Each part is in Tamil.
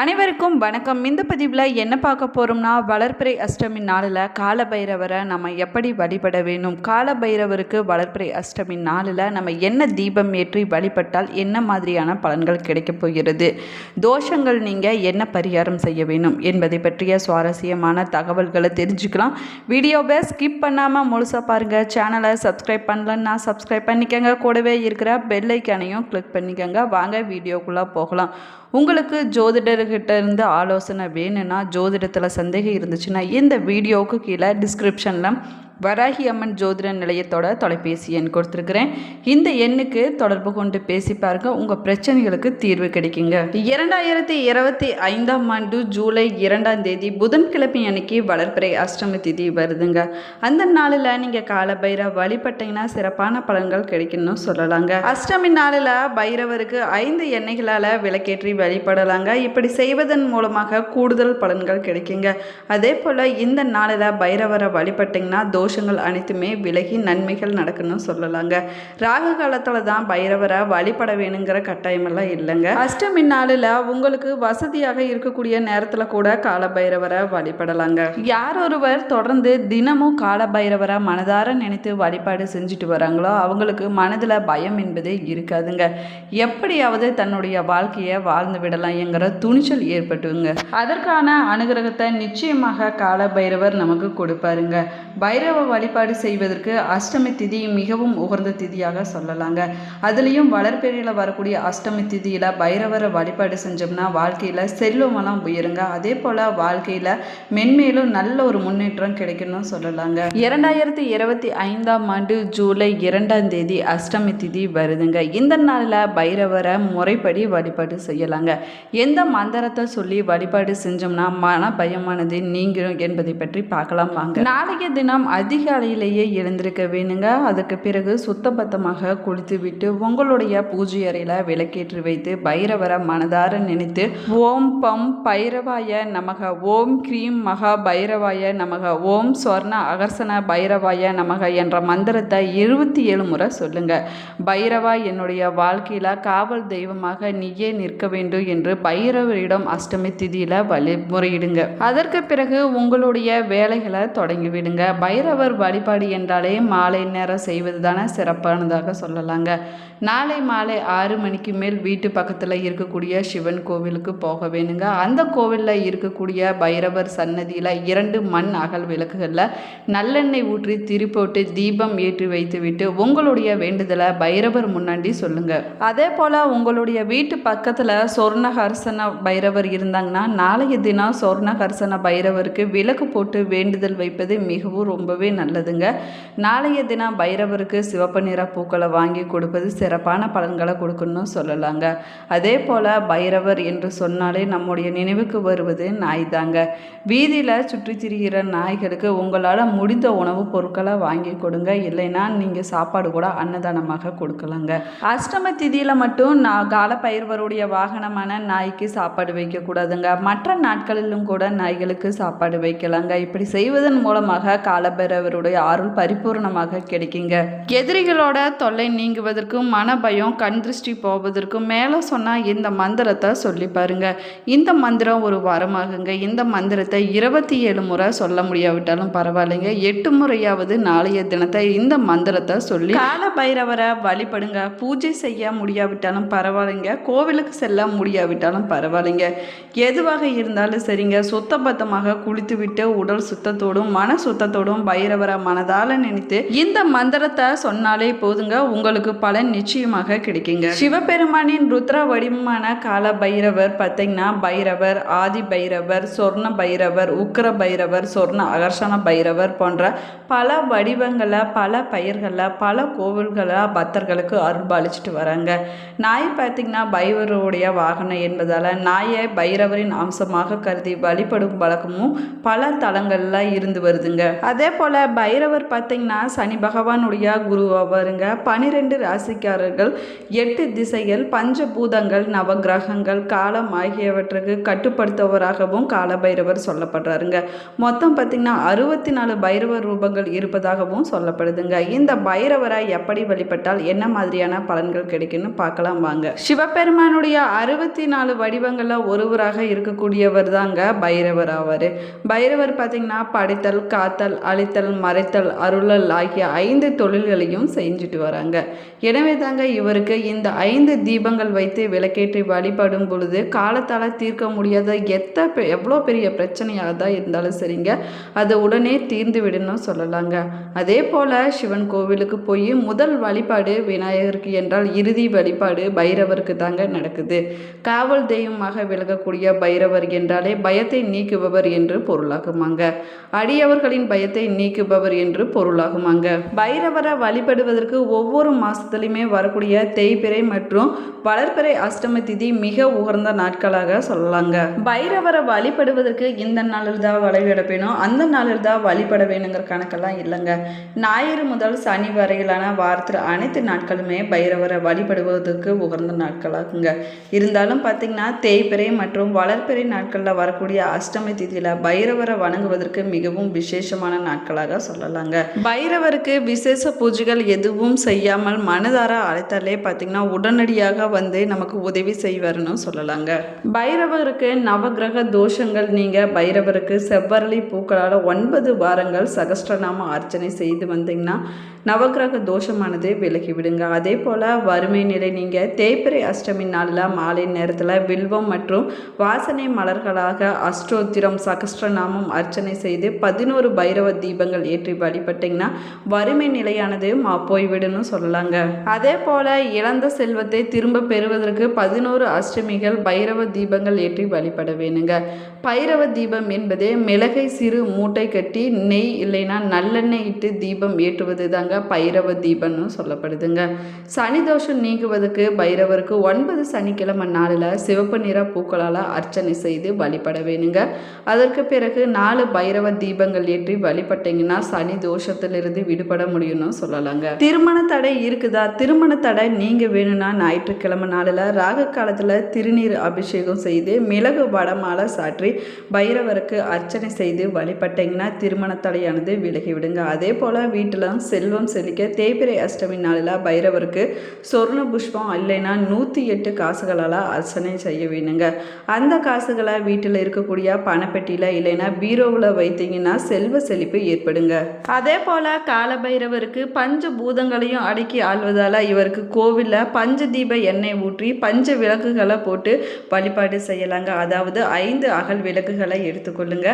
அனைவருக்கும் வணக்கம். இந்த பதிவில் என்ன பார்க்க போகிறோம்னா வளர்ப்பிறை அஷ்டமி நாளில் காலபைரவரை நம்ம எப்படி வழிபட வேணும் காலபைரவருக்கு வளர்ப்பிறை அஷ்டமி நாளில் நம்ம என்ன தீபம் ஏற்றி வழிபட்டால் என்ன மாதிரியான பலன்கள் கிடைக்கப் போகிறது? தோஷங்கள் நீங்கள் என்ன பரிகாரம் செய்ய வேணும் என்பதை பற்றிய சுவாரஸ்யமான தகவல்களை தெரிஞ்சுக்கலாம். வீடியோவை ஸ்கிப் பண்ணாமல் முழுசாக பாருங்கள் சேனலை சப்ஸ்கிரைப் பண்ணலன்னா சப்ஸ்கிரைப் பண்ணிக்கோங்க. கூடவே இருக்கிற பெல் ஐக்கானையும் கிளிக் பண்ணிக்கோங்க. வாங்க வீடியோக்குள்ளே போகலாம். உங்களுக்கு ஜோதிடர் ஜோதிடர்கிட்ட இருந்து ஆலோசனை வேணும்னா ஜோதிடத்தில் சந்தேகம் இருந்துச்சுன்னா இந்த வீடியோவுக்கு கீழே டிஸ்கிரிப்ஷனில் வராகி அம்மன் ஜோதிட நிலையத்தோட தொலைபேசி எண் கொடுத்துருக்குறேன். இந்த எண்ணுக்கு தொடர்பு கொண்டு பேசி பாருங்க. உங்கள் பிரச்சனைகளுக்கு தீர்வு கிடைக்குங்க. இரண்டாயிரத்தி இருபத்தி ஐந்தாம் ஆண்டு ஜூலை இரண்டாம் தேதி புதன்கிழமை அன்னைக்கு வளர்ப்பிறை அஷ்டமி திதி வருதுங்க. அந்த நாளில் நீங்கள் கால பைரவ வழிபட்டீங்கன்னா சிறப்பான பலன்கள் கிடைக்கும்னு சொல்லலாங்க. அஷ்டமி நாளில் பைரவருக்கு ஐந்து எண்ணெய்களால் விளக்கேற்றி வழிபடலாங்க. இப்படி செய்வதன் மூலமாக கூடுதல் பலன்கள் கிடைக்குங்க. அதே போல் இந்த நாளில் பைரவரை வழிபட்டிங்கன்னா தோஷங்கள் அனைத்துமே விலகி நன்மைகள் நடக்குன்னு சொல்லலாங்க. ராகு காலத்தில் தான் பைரவரை வழிபட வேணுங்கிற கட்டாயமெல்லாம் இல்லைங்க. அஷ்டமி நாளில் உங்களுக்கு வசதியாக இருக்கக்கூடிய நேரத்தில் கூட கால பைரவரை வழிபடலாங்க. யார் ஒருவர் தொடர்ந்து தினமும் கால பைரவரை மனதார நினைத்து வழிபாடு செஞ்சுட்டு வராங்களோ அவங்களுக்கு மனதில் பயம் என்பதே இருக்காதுங்க. எப்படியாவது தன்னுடைய வாழ்க்கையை வாழ்ந்து விடலாம் என்கிற துணிச்சல் ஏற்பட்டுங்க. அதற்கான அனுகிரகத்தை நிச்சயமாக கால பைரவர் நமக்கு கொடுப்பாருங்க. பைரவ வழிபாடு செய்வதற்கு அஷ்டமி திதி மிகவும் உகந்த திதியாக சொல்லலாங்க. அதுலேயும் வளர்பெரியில் வரக்கூடிய அஷ்டமி திதியில் பைரவரை வழிபாடு செஞ்சோம்னா வாழ்க்கையில் செல்வமெல்லாம் உயருங்க. அதே போல் வாழ்க்கையில் மென்மேலும் நல்ல ஒரு முன்னேற்றம் கிடைக்கணும்னு சொல்லலாங்க. இரண்டாயிரத்தி இருபத்தி ஐந்தாம் ஆண்டு ஜூலை இரண்டாம் தேதி அஷ்டமி திதி வருதுங்க. இந்த நாளில் பைரவரை முறைப்படி வழிபாடு செய்யலாங்க. எந்த மந்திரத்தை சொல்லி வழிபாடு செஞ்சோம்னா மன பயமானது நீங்கிடும் என்பதை பற்றி பார்க்கலாம் வாங்க. நாளைய தினம் அதிகாலையிலேயே எழுந்திருக்க வேணுங்க. அதுக்கு பிறகு சுத்தபத்தமாக குளித்து விட்டு உங்களுடைய பூஜை அறையில் விளக்கேற்றி வைத்து பைரவரை மனதார நினைத்து ஓம் பம் பைரவாய நமக ஓம் கிரீம் மகா பைரவாய நமக ஓம் ஸ்வர்ண அகர்சன பைரவாய நமக என்ற மந்திரத்தை இருபத்தி ஏழு முறை சொல்லுங்க. பைரவா என்னுடைய வாழ்க்கையில் காவல் தெய்வமாக நீயே நிற்க வேண்டும் என்று பைரவரிடம் அஷ்டமி திதியில் வழிமுறையிடுங்க. அதற்கு பிறகு உங்களுடைய வேலைகளை தொடங்கிவிடுங்க. பைரவ ஆண்டவர் வழிபாடு என்றாலே மாலை நேரம் செய்வது தானே சிறப்பானதாக சொல்லலாங்க. நாளை மாலை ஆறு மணிக்கு மேல் வீட்டு பக்கத்தில் இருக்கக்கூடிய சிவன் கோவிலுக்கு போக வேணுங்க. அந்த கோவிலில் இருக்கக்கூடிய பைரவர் சன்னதியில் இரண்டு மண் அகல் விளக்குகளில் நல்லெண்ணெய் ஊற்றி திரி போட்டு தீபம் ஏற்றி வைத்துவிட்டு உங்களுடைய வேண்டுதலை பைரவர் முன்னாடி சொல்லுங்க. அதே போல் உங்களுடைய வீட்டு பக்கத்தில் சொர்ணஹர்சன பைரவர் இருந்தாங்கன்னா நாளைய தினம் சொர்ணஹர்சன பைரவருக்கு விளக்கு போட்டு வேண்டுதல் வைப்பது மிகவும் ரொம்பவே நல்லதுங்க. நாளைய தினம் பைரவருக்கு சிவப்பு நிற பூக்களை வாங்கி கொடுப்பது சிறப்பான பலன்களை கொடுக்குன்னு சொல்லலாங்க. அதே போல் பைரவர் என்று சொன்னாலே நம்முடைய நினைவுக்கு வருவது நாய் தாங்க வீதியில் சுற்றி திரிகிற நாய்களுக்கு உங்களால் முடிந்த உணவுப் பொருட்களை வாங்கி கொடுங்க. இல்லைன்னா நீங்கள் சாப்பாடு கூட அன்னதானமாக கொடுக்கலாங்க. அஷ்டம திதியில் மட்டும் நான் கால பைரவருடைய வாகனமான நாய்க்கு சாப்பாடு வைக்கக்கூடாதுங்க மற்ற நாட்களிலும் கூட நாய்களுக்கு சாப்பாடு வைக்கலாங்க. இப்படி செய்வதன் மூலமாக காலபைரவருடைய அருள் பரிபூர்ணமாக கிடைக்குங்க. எதிரிகளோட தொல்லை நீங்குவதற்கும் மன பயம் கண் திருஷ்டி போவதற்கும் மேலே சொன்னால் இந்த மந்திரத்தை சொல்லி பாருங்க. இந்த மந்திரம் ஒரு வரமாகுங்க. இந்த மந்திரத்தை இருபத்தி ஏழு முறை சொல்ல முடியாவிட்டாலும் பரவாயில்லைங்க. எட்டு முறையாவது நாளைய தினத்தை இந்த மந்திரத்தை சொல்லி கால பைரவரை வழிபடுங்க. பூஜை செய்ய முடியாவிட்டாலும் பரவாயில்லைங்க. கோவிலுக்கு செல்ல முடியாவிட்டாலும் பரவாயில்லைங்க. எதுவாக இருந்தாலும் சரிங்க. சுத்தபத்தமாக குளித்து விட்டு உடல் சுத்தத்தோடும் மன சுத்தத்தோடும் பைரவரை மனதால நினைத்து இந்த மந்திரத்தை சொன்னாலே போதுங்க. உங்களுக்கு பலன் நிச்சயமாக கிடைக்குங்க. சிவபெருமானின் ருத்ர வடிவமான கால பைரவர் பார்த்தீங்கன்னா பைரவர் ஆதி பைரவர் சொர்ண பைரவர் உக்ர பைரவர் சொர்ண அகர்ஷண பைரவர் போன்ற பல வடிவங்களை பல பெயர்களில் பல கோவில்களாக பக்தர்களுக்கு அருள்பாலிச்சிட்டு வராங்க. நாய் பார்த்தீங்கன்னா பைரவருடைய வாகனம் என்பதால் நாயை பைரவரின் அம்சமாக கருதி வழிபடும் பழக்கமும் பல தலங்களில் இருந்து வருதுங்க. அதே போல் பைரவர் பார்த்தீங்கன்னா சனி பகவானுடைய குரு வருங்க பனிரெண்டு ராசிக்கார ராசிக்காரர்கள் எட்டு திசைகள் பஞ்சபூதங்கள் நவகிரகங்கள் காலம் ஆகியவற்றுக்கு கட்டுப்படுத்துவராகவும் காலபைரவர் சொல்லப்படுறாருங்க. மொத்தம் பார்த்திங்கன்னா அறுபத்தி நாலு பைரவர் ரூபங்கள் இருப்பதாகவும் சொல்லப்படுதுங்க. இந்த பைரவரை எப்படி வழிபட்டால் என்ன மாதிரியான பலன்கள் கிடைக்கும்னு பார்க்கலாம் வாங்க. சிவபெருமானுடைய அறுபத்தி நாலு வடிவங்களில் ஒருவராக இருக்கக்கூடியவர் தாங்க பைரவர் ஆவார். பைரவர் பார்த்திங்கன்னா படைத்தல் காத்தல் அழித்தல் மறைத்தல் அருளல் ஆகிய ஐந்து தொழில்களையும் செஞ்சுட்டு வராங்க. எனவே தாங்க இவருக்கு இந்த ஐந்து தீபங்கள் வைத்து விளக்கேற்றி வழிபடும் பொழுது காலத்தால் தீர்க்க முடியாத எத்த பெ- எவ்வளோ பெரிய பிரச்சனையாக தான் இருந்தாலும் சரிங்க. அது உடனே தீர்ந்து விடணும் சொல்லலாங்க. அதே போல் சிவன் கோவிலுக்கு போய் முதல் வழிபாடு விநாயகருக்கு என்றால் இறுதி வழிபாடு பைரவருக்கு தாங்க நடக்குது. காவல் தெய்வமாக விலகக்கூடிய பைரவர் என்றாலே பயத்தை நீக்குபவர் என்று பொருளாகுமாங்க. அடியவர்களின் பயத்தை நீக்குபவர் என்று பொருளாகுமாங்க. பைரவரை வழிபடுவதற்கு ஒவ்வொரு மாசத்துலையுமே வரக்கூடிய தேய்பிறை மற்றும் வளர்பிறை அஷ்டமி திதி மிக உகர்ந்த நாட்களாக சொல்லலாங்க. பைரவரை வழிபடுவதற்கு இந்த நாளில் தான் வழிபட வேணும் அந்த நாளில் தான் வழிபட வேணுங்கிற கணக்கெல்லாம் இல்லைங்க. ஞாயிறு முதல் சனி வரையிலான வாரத்தில் அனைத்து நாட்களுமே பைரவரை வழிபடுவதற்கு உகர்ந்த நாட்களாகுங்க. இருந்தாலும் பார்த்தீங்கன்னா தேய்பிறை மற்றும் வளர்பிறை நாட்களில் வரக்கூடிய அஷ்டமி திதியில் பைரவரை வணங்குவதற்கு மிகவும் விசேஷமான நாட்களாக சொல்லலாங்க. பைரவருக்கு விசேஷ பூஜைகள் எதுவும் செய்யாமல் மனதார அழைத்தாலே பார்த்தீங்கன்னா உடனடியாக வந்து நமக்கு உதவி செய்வார்னு சொல்லலாங்க. பைரவருக்கு நவகிரக தோஷங்கள் நீங்கள் பைரவருக்கு செவ்வரளி பூக்களால் ஒன்பது வாரங்கள் சகஸ்டநாம அர்ச்சனை செய்து வந்தீங்கன்னா நவகிரக தோஷமானது விலகி விடுங்க. அதே போல் வறுமை நிலை நீங்கள் தேய்பிரை அஷ்டமி நாளில் மாலை நேரத்தில் வில்வம் மற்றும் வாசனை மலர்களாக அஷ்டோத்திரம் சகஸ்டநாமம் அர்ச்சனை செய்து பதினோரு பைரவ தீபங்கள் ஏற்றி வழிபட்டிங்கன்னா வறுமை நிலையானது மா போய்விடுன்னு சொல்லலாங்க. அதே போல் இழந்த செல்வத்தை திரும்ப பெறுவதற்கு பதினோரு அஷ்டமிகள் பைரவ தீபங்கள் ஏற்றி வழிபட வேணுங்க. பைரவ தீபம் என்பது மிளகை சிறு மூட்டை கட்டி நெய் இல்லைன்னா நல்லெண்ணெய் இட்டு தீபம் ஏற்றுவது தாங்க பைரவ தீபம்னு சொல்லப்படுதுங்க. சனி தோஷம் நீங்குவதற்கு பைரவருக்கு ஒன்பது சனிக்கிழமை நாளில் சிவப்பு நிற பூக்களால் அர்ச்சனை செய்து வழிபட வேணுங்க. அதற்கு பிறகு நாலு பைரவ தீபங்கள் ஏற்றி வழிபட்டீங்கன்னா சனி தோஷத்திலிருந்து விடுபட முடியும்னு சொல்லலாங்க. திருமண தடை இருக்குதா? திருமண தடை நீங்கள் வேணும்னா ஞாயிற்றுக்கிழமை நாளில் ராக காலத்தில் திருநீர் அபிஷேகம் செய்து மிளகு வடமாலை சாற்றி பைரவருக்கு அர்ச்சனை செய்து வழிபட்டீங்கன்னா திருமண தடையானது விலகி விடுங்க அதே போல் வீட்டில் செல்வம் செழிக்க தேய்பிரை அஷ்டமி நாளில் பைரவருக்கு சொர்ண புஷ்பம் இல்லைன்னா நூற்றி எட்டு காசுகளால் அர்ச்சனை செய்ய வேணுங்க. அந்த காசுகளை வீட்டில் இருக்கக்கூடிய பணப்பெட்டியில் இல்லைன்னா பீரோவில் வைத்தீங்கன்னா செல்வ செழிப்பு ஏற்படுங்க. அதே போல் காலபைரவருக்கு பஞ்ச பூதங்களையும் அடக்கி ஆள்வதால் இவருக்கு கோவிலில் பஞ்ச தீப எண்ணெய் ஊற்றி பஞ்ச விளக்குகளை போட்டு வழிபாடு செய்யலாங்க. அதாவது ஐந்து அகல் விளக்குகளை எடுத்துக்கொள்ளுங்க.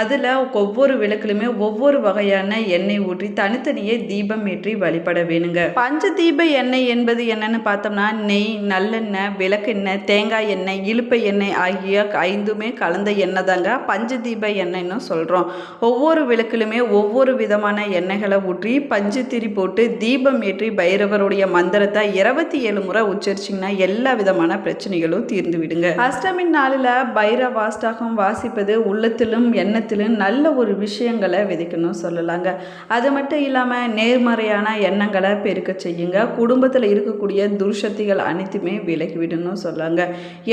அதில் ஒவ்வொரு விளக்குலையுமே ஒவ்வொரு வகையான எண்ணெய் ஊற்றி தனித்தனியே தீபம் ஏற்றி வழிபட வேணுங்க. பஞ்ச தீப எண்ணெய் என்பது என்னன்னு பார்த்தோம்னா நெய் நல்லெண்ணெய் விளக்கெண்ணெய் தேங்காய் எண்ணெய் இழுப்பை எண்ணெய் ஆகிய ஐந்துமே கலந்த எண்ணெய் தாங்க பஞ்ச தீப எண்ணெய்னு சொல்கிறோம் ஒவ்வொரு விளக்கிலுமே ஒவ்வொரு விதமான எண்ணெய்களை ஊற்றி பஞ்சு திரி போட்டு தீபம் ஏற்றி பைரவருடைய மந்திரத்தை இருபத்தி ஏழு முறை உச்சரிச்சிங்கன்னா எல்லா விதமான பிரச்சனைகளும் தீர்ந்து விடுங்க. அஷ்டமி நாளில் பைரவாஸ்டாகம் வாசிப்பது உள்ளத்திலும் எண்ணத்திலும் நல்ல ஒரு விஷயங்களை விதைக்கணும் சொல்லலாங்க. அது மட்டும் இல்லாமல் நேர்மறையான எண்ணங்களை பெருக்க செய்யுங்க. குடும்பத்தில் இருக்கக்கூடிய துர்சக்திகள் அனைத்துமே விலகி விடணும் சொல்லாங்க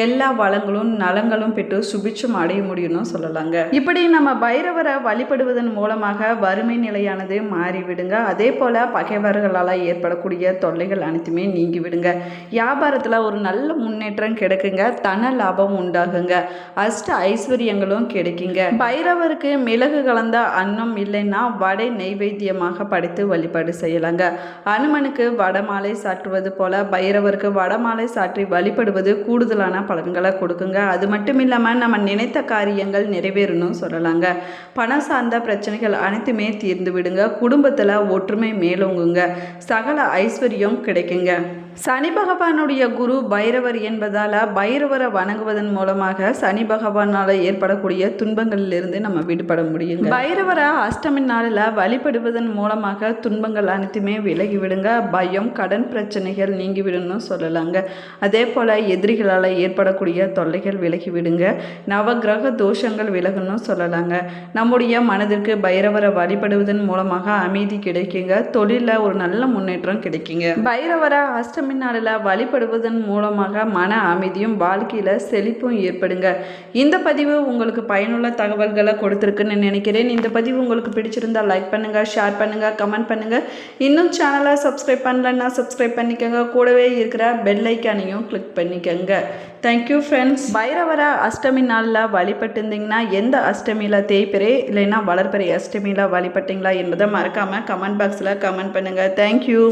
எல்லா வளங்களும் நலங்களும் பெற்று சுபிட்சம் அடைய முடியும்னு சொல்லலாங்க. இப்படி நம்ம பைரவரை வழிபடுவதன் மூலமாக வறுமை நிலையானது மாறிவிடுங்க. அதே போல் பகைவர்களால் ஏற்படக்கூடிய தொல்லை தொல்லைகள் அனைத்துமே நீங்கி விடுங்க. வியாபாரத்தில் ஒரு நல்ல முன்னேற்றம் கிடைக்குங்க. தன லாபம் உண்டாகுங்க. அஷ்ட ஐஸ்வர்யங்களும் கிடைக்குங்க. பைரவருக்கு மிளகு கலந்த அன்னம் இல்லைன்னா வடை நெய்வேத்தியமாக படைத்து வழிபாடு செய்யலாங்க. அனுமனுக்கு வடமாலை சாற்றுவது போல பைரவருக்கு வடமாலை சாற்றி வழிபடுவது கூடுதலான பலன்களை கொடுக்குங்க. அது மட்டும் இல்லாமல் நம்ம நினைத்த காரியங்கள் நிறைவேறணும் சொல்லலாங்க. பணம் சார்ந்த பிரச்சனைகள் அனைத்துமே தீர்ந்து விடுங்க. குடும்பத்தில் ஒற்றுமை மேலோங்குங்க. சகல ஐஸ்வர்யம் கிடைக்குங்க. சனி பகவானுடைய குரு பைரவர் என்பதால் பைரவரை வணங்குவதன் மூலமாக சனி பகவானால் ஏற்படக்கூடிய துன்பங்களிலிருந்து நம்ம விடுபட முடியுங்க. பைரவரை அஷ்டமி நாளில் வழிபடுவதன் மூலமாக துன்பங்கள் அனைத்துமே விலகி விடுங்க. பயம் கடன் பிரச்சனைகள் நீங்கி விடணும்னு சொல்லலாங்க. அதே போல் எதிரிகளால் ஏற்படக்கூடிய தொல்லைகள் விலகி விடுங்க. நவகிரக தோஷங்கள் விலகணும் சொல்லலாங்க. நம்முடைய மனதிற்கு பைரவரை வழிபடுவதன் மூலமாக அமைதி கிடைக்குங்க. தொழிலில் ஒரு நல்ல முன்னேற்றம் கிடைக்குங்க. பைரவரை அஷ்டமி அஷ்டமி நாளில் வழிபடுவதன் மூலமாக மன அமைதியும் வாழ்க்கையில் செழிப்பும் ஏற்படுங்க. இந்த பதிவு உங்களுக்கு பயனுள்ள தகவல்களை கொடுத்துருக்குன்னு நினைக்கிறேன். இந்த பதிவு உங்களுக்கு பிடிச்சிருந்தா லைக் பண்ணுங்கள் ஷேர் பண்ணுங்கள் கமெண்ட் பண்ணுங்கள் இன்னும் சேனலை சப்ஸ்கிரைப் பண்ணலன்னா சப்ஸ்கிரைப் பண்ணிக்கோங்க. கூடவே இருக்கிற பெல் ஐக்கானையும் கிளிக் பண்ணிக்கோங்க. தேங்க்யூ ஃப்ரெண்ட்ஸ் பைரவரை அஷ்டமி நாளில் வழிபட்டிருந்தீங்கன்னா எந்த அஷ்டமியில் தேய்பிறை இல்லைன்னா வளர்பிறை அஷ்டமியில் வழிபட்டீங்களா என்பதை மறக்காமல் கமெண்ட் பாக்ஸில் கமெண்ட் பண்ணுங்கள் தேங்க்யூ